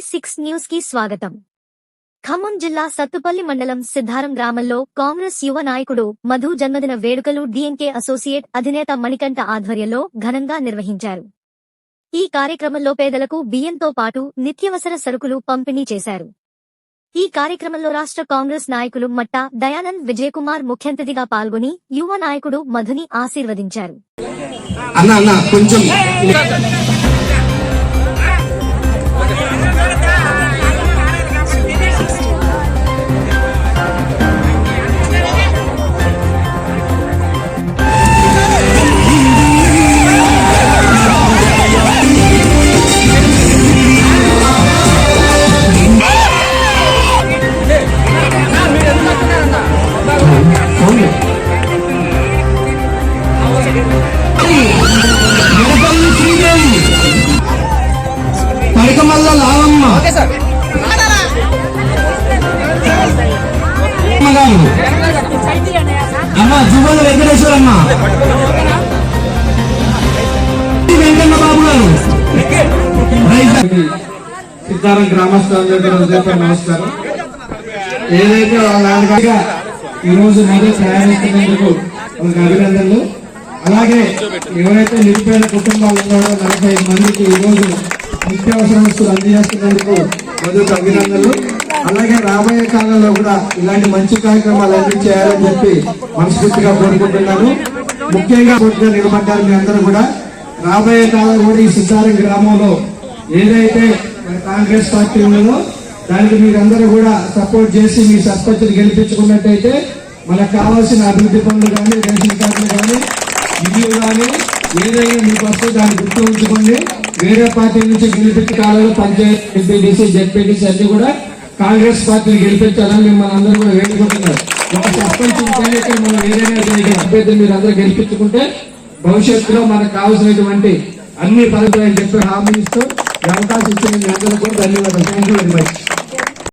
Six న్యూస్కి స్వాగతం. ఖమ్మం జిల్లా సత్తుపల్లి మండలం సిద్ధారం గ్రామంలో కాంగ్రెస్ యువ నాయకుడు మధు జన్మదిన వేడుకలు డిఎంకే అసోసియేట్ అధినేత మణికంఠ ఆధ్వర్యంలో ఘనంగా నిర్వహించారు. ఈ కార్యక్రమంలో పేదలకు బియ్యంతో పాటు నిత్యవసర సరుకులు పంపిణీ చేశారు. ఈ కార్యక్రమంలో రాష్ట్ర కాంగ్రెస్ నాయకులు మట్టా దయానంద్ విజయకుమార్ ముఖ్యంతిథిగా పాల్గొని యువ నాయకుడు మధుని ఆశీర్వదించారు. అన్న అన్న కొంచెం అమ్మగారు అమ్మ జువ్వల వెంకటేశ్వరమ్మ. వెంకన్న బాబు గారు. సిద్ధారం గ్రామస్తులందరికీ నమస్కారం. ఏదైతే వాళ్ళ నాన్నగారిగా ఈ రోజు మొదలు ప్రయాణిస్తున్నందుకు వాళ్ళకి అభినందనలు. అలాగే ఎవరైతే నిరుపేద కుటుంబాలు ఉన్నారో నలభై మందికి ఈ రోజు నిత్యావసర వస్తువులు అందజేస్తున్నందుకు మొదటి అభినందనలు. అలాగే రాబోయే కాలంలో కూడా ఇలాంటి మంచి కార్యక్రమాలు అన్ని చేయాలని చెప్పి మనస్ఫూర్తిగా కోరుకుంటున్నాను. ముఖ్యంగా పూర్తిగా నిలబడ్డారు మీ అందరూ కూడా. రాబోయే కాలంలో కూడా ఈ సిద్ధారం గ్రామంలో ఏదైతే కాంగ్రెస్ పార్టీ ఉన్నదో దానికి మీరందరూ కూడా సపోర్ట్ చేసి మీ సర్పంచ్ని గెలిపించుకున్నట్టయితే మనకు కావాల్సిన అభివృద్ధి పనులు కానీ రేషన్ కార్డులు కానీ ఇల్లు కానీ ఏదైనా మీకు వస్తే దాన్ని గుర్తు ఉంచుకోండి. వేరే పార్టీ నుంచి గెలిపించే కాలంలో పంచాయతీ ఎంపీటీసీ జెడ్పీటీసీ అన్ని కూడా కాంగ్రెస్ పార్టీని గెలిపించాలని మిమ్మల్ని అందరూ కూడా వేడుకుంటున్నారు. ఒక సర్పంచ్ ఇక్కడ మనం ఏదైనా చేయగలం. అభ్యర్థిని మీరు అందరూ గెలిపించుకుంటే భవిష్యత్తులో మనకు కావాల్సినటువంటి అన్ని పథకాలు చెప్పి హామీ ఇస్తూ అవకాశం ఇచ్చిన మీ అందరూ కూడా ధన్యవాదాలు. Thank you very much